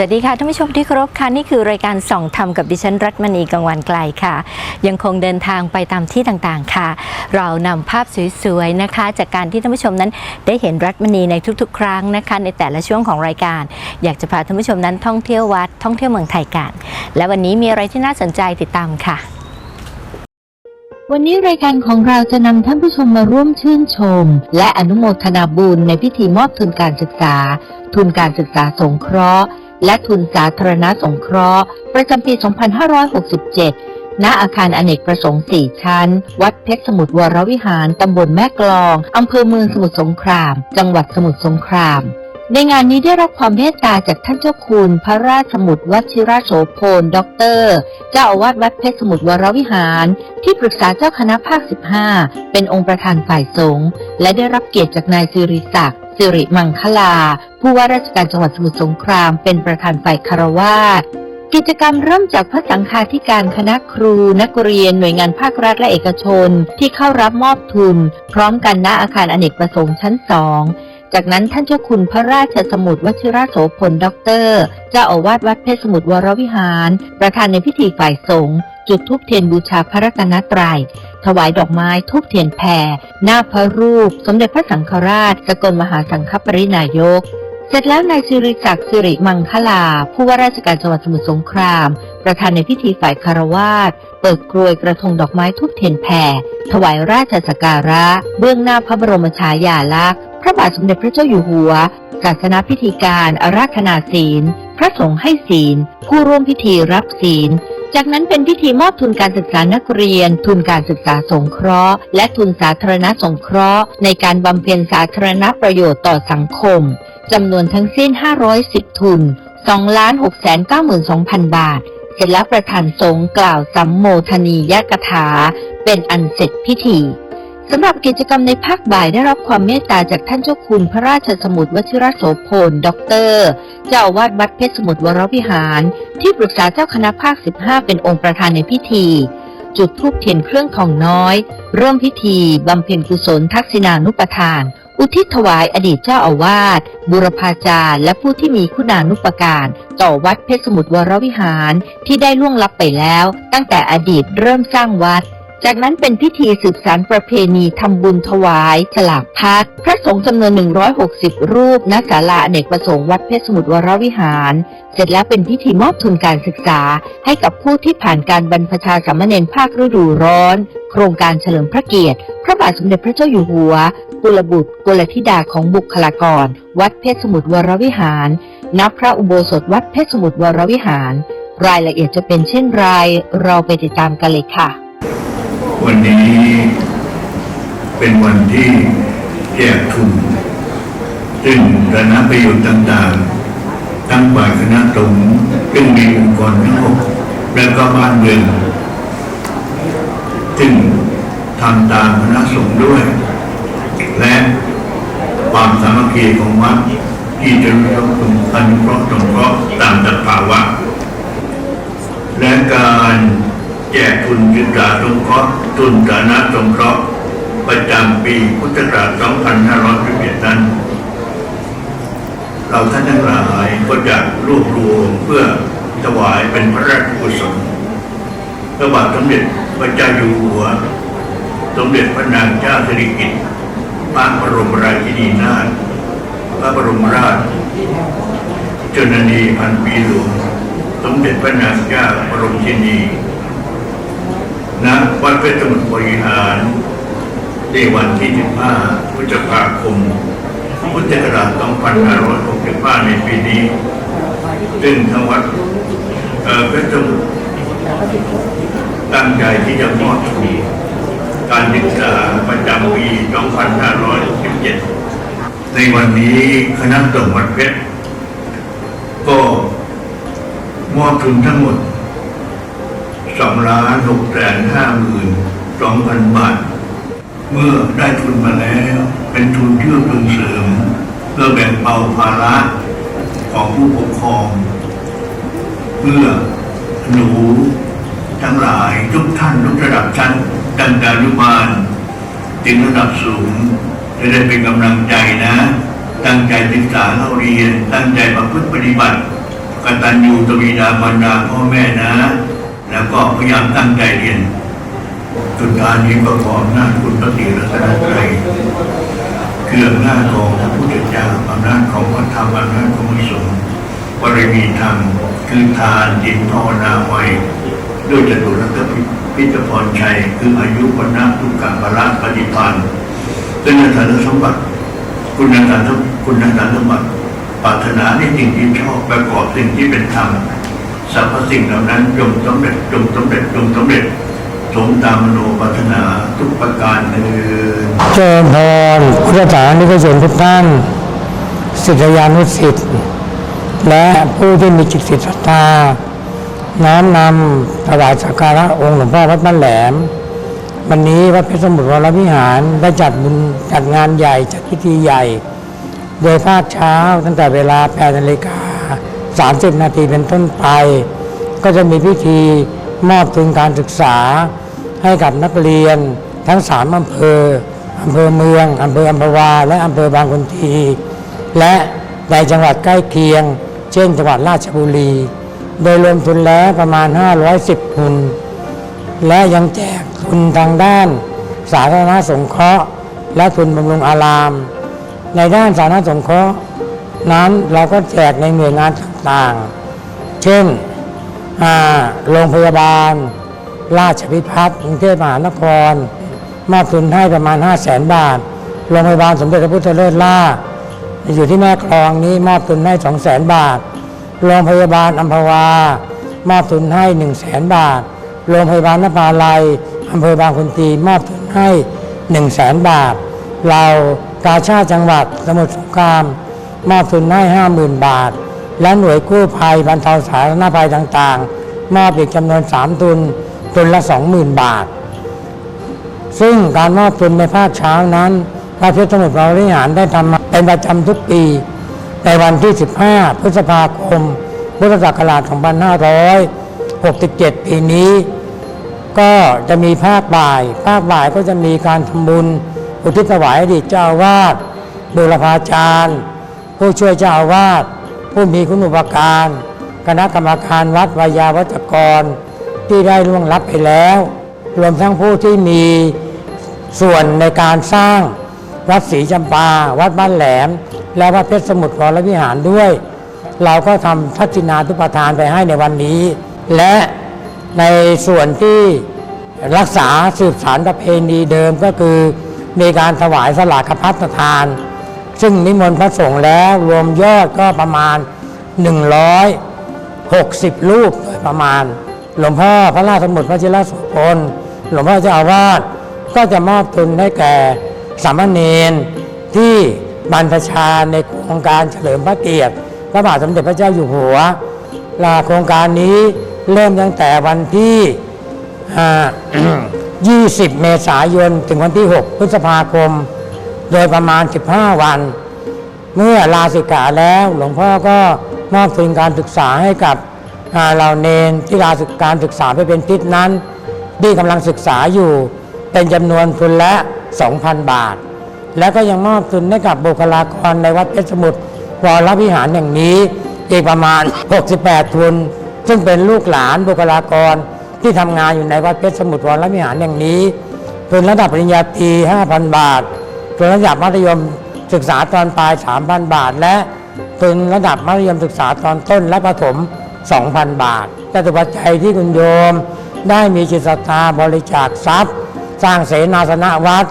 สวัสดีค่ะท่านผู้ชมที่เคารพค่ะนี่คือรายการส่องธรรมกับดิฉันรัตมณีกังวันไกลค่ะ ยังคงเดินทางไปตามที่ต่างๆค่ะ เรานำภาพสวยๆนะคะ จากการที่ท่านผู้ชมนั้นได้เห็นรัตมณีในทุกๆ ครั้งนะคะ ในแต่ละช่วงของรายการ อยากจะพาท่านผู้ชมนั้นท่องเที่ยววัดท่องเที่ยวเมืองไทยกันและวันนี้มีอะไรที่น่าสนใจติดตามค่ะ วันนี้รายการของเราจะนำท่านผู้ชมมาร่วมชื่นชม และอนุโมทนาบุญในพิธีมอบทุนการศึกษา ทุนการศึกษาสงเคราะห์ และทุนสาธารณสงเคราะห์ ประจำปี 2567 ณ อาคารอเนกประสงค์ 4 ชั้น วัดเพชรสมุทรวรวิหาร ตำบลแม่กลอง อำเภอเมืองสมุทรสงคราม จังหวัดสมุทรสงครามในงานนี้ได้รับความเมตตาจากท่านเจ้าคุณ พระราชสมุทรวชิระโสพลด็อกเตอร์เจ้าอาวาสวัดเพชรสมุทรวรวิหาร ที่ปรึกษาเจ้าคณะภาค 15 เป็นองค์ประธานฝ่ายสงฆ์และได้รับเกียรติจากนายสิริศักดิ์ สิริมังคลา ผู้ว่าราชการจังหวัดสมุทรสงครามเป็นประธานฝ่ายคารวาสกิจกรรมเริ่มจากพระสังฆาธิการคณะครู นักเรียนหน่วยงานภาครัฐและเอกชน ที่เข้ารับมอบทุน พร้อมกันณอาคารอเนกประสงค์ชั้นสองจากนั้นท่านเจ้าคุณพระราชสมุทรวชิระโสพลด็อกเตอร์เจ้าอาวาสวัดเพชรสมุทรวรวิหาร ประธานในพิธีฝ่ายสงฆ์จุดธูปเทียนบูชาพระรัตนตรัย ถวายดอกไม้ทูบเทียนแผ่หน้าพระรูป สมเด็จพระสังฆราช สกลมหาสังฆปรินายก เสร็จแล้วนายสิริศักดิ์สิริมังคลา ผู้ว่าราชการจังหวัดสมุทรสงคราม ประธานในพิธีฝ่ายคารวาสเปิดกรวยกระทงดอกไม้ทูบเทียนแผ่ถวายราชสักการะ เบื้องหน้าพระบรมฉายาลักษณ์พระบาทสมเด็จพระเจ้าอยู่หัวศาสนาพิธีการอาราธนาศีล พระสงฆ์ให้ศีล ผู้ร่วมพิธีรับศีล จากนั้นเป็นพิธีมอบทุนการศึกษานักเรียน ทุนการศึกษาสงเคราะห์ และทุนสาธารณสงเคราะห์ ในการบำเพ็ญสาธารณประโยชน์ต่อสังคมจำนวนทั้งสิ้น 510 ทุน 2,692,000 บาท เสร็จแล้วประธานสงฆ์กล่าวสัมโมทนียกถา เป็นอันเสร็จพิธี สำหรับกิจกรรมในภาคบ่ายได้รับความเมตตาจากท่านเจ้าคุณพระราชสมุทรวชิรโสพลด็อกเตอร์เจ้าอาวาสวัดเพชรสมุทรวรวิหาร ที่ปรึกษาเจ้าคณะภาค 15 เป็นองค์ประธานในพิธี จุดธูปเทียนเครื่องทองน้อย เริ่มพิธีบำเพ็ญกุศลทักษิณานุปทาน อุทิศถวายอดีตเจ้าอาวาสบุรพาจารย์ และผู้ที่มีคุณานุปการ ต่อวัดเพชรสมุทรวรวิหารที่ได้ล่วงลับไปแล้ว ตั้งแต่อดีตเริ่มสร้างวัด จากนั้นเป็นพิธีสืบสารประเพณีทำบุญถวายฉลากพัดพระสงฆ์จำนวน 160 รูปณศาลาเนกประสงค์วัดเพชรสมุทรวรวิหาร เสร็จแล้วเป็นพิธีมอบทุนการศึกษา ให้กับผู้ที่ผ่านการบรรพชาสามเณรภาคฤดูร้อน โครงการเฉลิมพระเกียรติ พระบาทสมเด็จพระเจ้าอยู่หัวกุลบุตรกุลธิดาของบุคลากร วัดเพชรสมุทรวรวิหารณพระอุโบสถวัดเพชรสมุทรวรวิหาร รายละเอียดจะเป็นเช่นไรเราไปติดตามกันเลยค่ะ วันนี้เป็นวันที่แจกทุนซึ่งคณะประโยชน์ต่างๆ ทั้งฝ่ายคณะสงฆ์ซึ่งมีองค์กรทั้งหกและก็บ้านเมืองซึ่งทำตามคณะสงฆ์ด้วย และความสามัคคีของวัดที่จะร่วมกันอนุเคราะห์สงเคราะห์ตามสภาวะ และการ แจกทุนศึกษาสงเคราะห์ทุนฐานะสงเคราะห์ประจำปีพุทธศักราช 2511 นั้น เราท่านทั้งหลายก็จะรวบรวมเพื่อถวายเป็นพระราชกุศลพระบาทสมเด็จพระเจ้าอยู่หัว สมเด็จพระนางเจ้าสิริกิติ์พระบรมราชินีนาถพระบรมราชชนนีพันปีหลวงสมเด็จพระนางเจ้าบรมชินี ณวัดเพชรสมุทรบริหารในวันที่15พฤษภาคมพุทธศักราช2565 ในปีนี้ ซึ่งทางวัดเพชรสมุทรตั้งใจที่จะมอบทุนการศึกษาประจำปี 2517 ในในวันนี้คณะสงฆ์วัดเพชรก็มอบทุนทั้งหมด สองล้านหกแสนห้าหมื่นสองพันบาท เมื่อได้ทุนมาแล้ว เป็นทุนเชื่อเพื่อเสริม เพื่อแบ่งเบาภาระของผู้ปกครอง เพื่อหนูทั้งหลายทุกท่านทุกระดับชั้นตั้งแต่อนุบาลถึงระดับสูงจะได้เป็นกำลังใจนะ ตั้งใจศึกษาเล่าเรียน ตั้งใจประพฤติปฏิบัติกตัญญูตวีดาบรรดาพ่อแม่นะ ก็พยายามตั้งใจเรียนสุดท้ายนี้ก็ขออำนาจคุณพระศรีรัตนตรัยคืออำนาของพระพุทธเจ้าอำนาจของพระธรรมอำนาจของพระสงฆ์บารมีธรรมคือทานจิตภาวนาไว้ด้วยจตุรัตนพิจพรชัย คืออายุวันนะทุกขภละปฏิปันธ์เป็นสารสมบัติ คุณสารคุณสารสมบัติปรารถนาในสิ่งที่ชอบประกอบสิ่งที่เป็นธรรม สรรพสิ่งเหล่านั้นจงสำเร็จจงสำเร็จจงสำเร็จสมตามโนปรารถนาทุกประการเถิดเจริญพรพุทธศาสนิกชนทุกท่านศิษยานุศิษย์และผู้ที่มีจิตศรัทธาน้อมนำถวายสักการะองค์หลวงพ่อวัดบ้านแหลม วันนี้วัดเพชรสมุทรวรวิหารได้จัดบุญจัดงานใหญ่จัดพิธีใหญ่ โดยภาคเช้าตั้งแต่เวลา8นาฬิกา 30 นาทีเป็นต้นไป ก็จะมีพิธีมอบทุนการศึกษาให้กับนักเรียนทั้งสามอำเภอ อำเภอเมือง อำเภออัมพวา และอำเภอบางคนที และในจังหวัดใกล้เคียง เช่น จังหวัดราชบุรี โดยรวมทุนแล้วประมาณ 510 ทุน และยังแจกทุนทางด้าน สาธารณสงเคราะห์ และทุนบำรุงอาราม ในด้านสาธารณสงเคราะห์นั้นเราก็แจกในหน่วยงานต่างๆ เช่นโรงพยาบาล ราชพิพัฒน์กรุงเทพมหานคร มอบทุนให้ประมาณ 5 0 0แสนบาท โรงพยาบาลสมเด็จพระพุทธเลิศล่า อยู่ที่แม่กลองนี้มอบทุนให้ 2 0 0แสนบาท โรงพยาบาลอัมพวา มอบทุนให้ 1 0 0 0 0แสนบาท โรงพยาบาลนภาลัยอำเภอบางคนตีมอบทุนให้ 1 0 0 0 0แสนบาท เรากาชาติจังหวัดสมุทรสงคราม มอบทุนให้ 50,000 บาท และหน่วยกู้ภัยบรรเทาสาธารณภัยต่างๆ มอบอีกจำนวน 3 ทุน ทุนละ 20,000 บาท ซึ่งการมอบทุนในภาคเช้านั้น พระเพชรสมุทรบริหารได้ทำมาเป็นประจำทุกปี ในวันที่ 15 พฤษภาคม พุทธศักราช 2567 ปีนี้ ก็จะมีภาคบ่าย ภาคบ่ายก็จะมีการทำบุญ อุทิศถวายอดีตเจ้าวาสบุรพาจารย์ ผู้ช่วยเจ้าอาวาส ผู้มีคุณอุปการ คณะกรรมการวัดวายาวัจกร ที่ได้ล่วงลับไปแล้ว รวมทั้งผู้ที่มีส่วนในการสร้างวัดศรีจำปา วัดบ้านแหลม และวัดเพชรสมุทรวรวิหารด้วย เราก็ทำทัศนาทุปทานไปให้ในวันนี้ และในส่วนที่รักษาสืบสารประเพณีเดิมก็คือ มีการถวายสลากพัฒทาน ซึ่งนิมนต์พระสงฆ์แล้วรวมยอดก็ประมาณ 160 รูปโดยประมาณ หลวงพ่อพระราชสมุทรพระจิรสุพลหลวงพ่อเจ้าอาวาสก็จะมอบทุนให้แก่สามเณรที่บรรพชาในโครงการเฉลิมพระเกียรติ พระบาทสมเด็จพระเจ้าอยู่หัวลาโครงการนี้เริ่มตั้งแต่วันที่ 20 เมษายน ถึงวันที่ 6 พฤษภาคม โดยประมาณ 15 วัน เมื่อลาสิกขาแล้วหลวงพ่อก็มอบทุนการศึกษาให้กับอ่าเหล่าเนนที่ลาศึกการศึกษาไปเป็นทิศนั้น ที่กำลังศึกษาอยู่เป็นจำนวนทุนละ 2,000 บาท แล้วก็ยังมอบทุนให้กับบุคลากรในวัดเพชรสมุทรวรวิหารอย่างนี้อีกประมาณ 68 ทุน ซึ่งเป็นลูกหลานบุคลากรที่ทำงานอยู่ในวัดเพชรสมุทรวรวิหารอย่างนี้ทุนระดับปริญญาตรี 5,000 บาท ทุนระดับมัธยมศึกษาตอนปลาย 3,000 บาท และทุนระดับมัธยมศึกษาตอนต้นและประถม 2,000 บาทจตุปัจจัยที่คุณโยม ได้มีจิตศรัทธาบริจาคทรัพย์ สร้างเสนาสนะวัด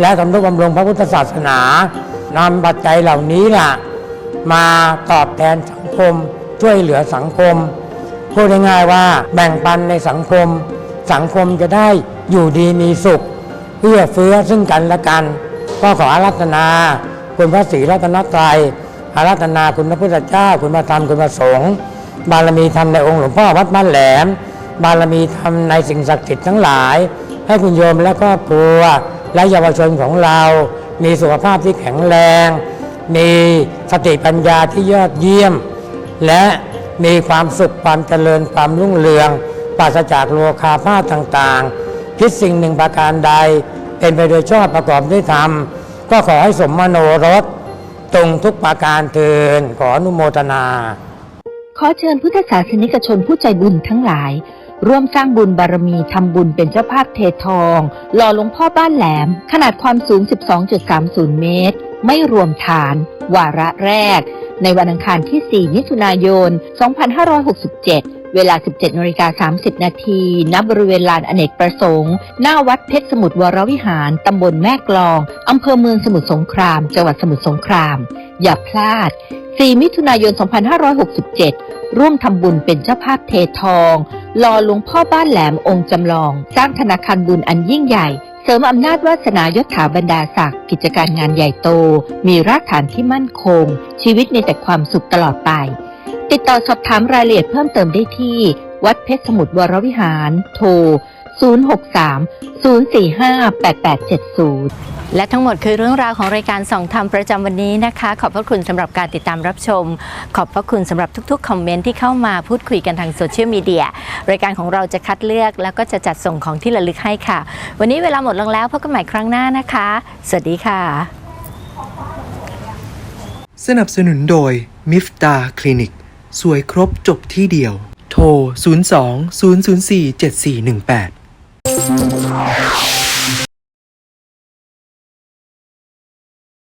และทำนุบำรุงพระพุทธศาสนานำปัจจัยเหล่านี้ล่ะ มาตอบแทนสังคม ช่วยเหลือสังคม พูดง่ายๆว่าแบ่งปันในสังคม สังคมจะได้อยู่ดีมีสุขเอื้อเฟื้อซึ่งกันและกัน ก็ขออารัตนาคุณพระศรีรัตนตรัยอารัตนาคุณพระพุทธเจ้า คุณพระธรรมคุณพระสงฆ์บารมีธรรมในองค์หลวงพ่อวัดบ้านแหลม บารมีธรรมในสิ่งศักดิ์สิทธิ์ทั้งหลาย ให้คุณโยมและครอบครัวและเยาวชนของเรา มีสุขภาพที่แข็งแรง มีสติปัญญาที่ยอดเยี่ยม และมีความสุขความเจริญความรุ่งเรืองปราศจากโลคาพาธต่างๆคิดสิ่งหนึ่งประการใด เป็นไปโดยชอบประกอบด้วยธรรม ก็ขอให้สมมโนรสตรงทุกประการเทินขออนุโมทนา ขอเชิญพุทธศาสนิกชนผู้ใจบุญทั้งหลาย ร่วมสร้างบุญบารมีทำบุญเป็นเจ้าภาพเททองหล่อหลวงพ่อบ้านแหลม ขนาดความสูง 12.30 เมตร ไม่รวมฐาน วาระแรก ในวันอังคารที่ 4 มิถุนายน 2567 เวลา 17นาฬิกา30 นาที ณ บริเวณลานอเนกประสงค์ หน้าวัดเพชรสมุทรวรวิหาร ตำบลแม่กลอง อำเภอเมืองสมุทรสงคราม จังหวัดสมุทรสงคราม อย่าพลาด 4 มิถุนายน 2567 ร่วมทำบุญเป็นเจ้าภาพเททองหล่อหลวงพ่อบ้านแหลมองค์จำลอง สร้างธนาคารบุญอันยิ่งใหญ่ เสริมอำนาจวาสนายศถาบรรดาศักดิ์กิจการงานใหญ่โต มีรากฐานที่มั่นคง ชีวิตมีแต่ความสุขตลอดไป ติดต่อสอบถามรายละเอียดเพิ่มเติมได้ที่ วัดเพชรสมุทรวรวิหาร โทร 063 045 8870 และทั้งหมดคือเรื่องราวของรายการส่องธรรมประจำวันนี้นะคะ ขอบพระคุณสำหรับการติดตามรับชม ขอบพระคุณสำหรับทุกๆ คอมเมนต์ที่เข้ามาพูดคุยกันทางโซเชียลมีเดียรายการของเราจะคัดเลือก แล้วก็จะจัดส่งของที่ระลึกให้ค่ะ วันนี้เวลาหมดลงแล้วพบกันใหม่ครั้งหน้านะคะ สวัสดีค่ะ สนับสนุนโดยมิฟตาคลินิก สวยครบจบที่เดียว โทร 02 004 7418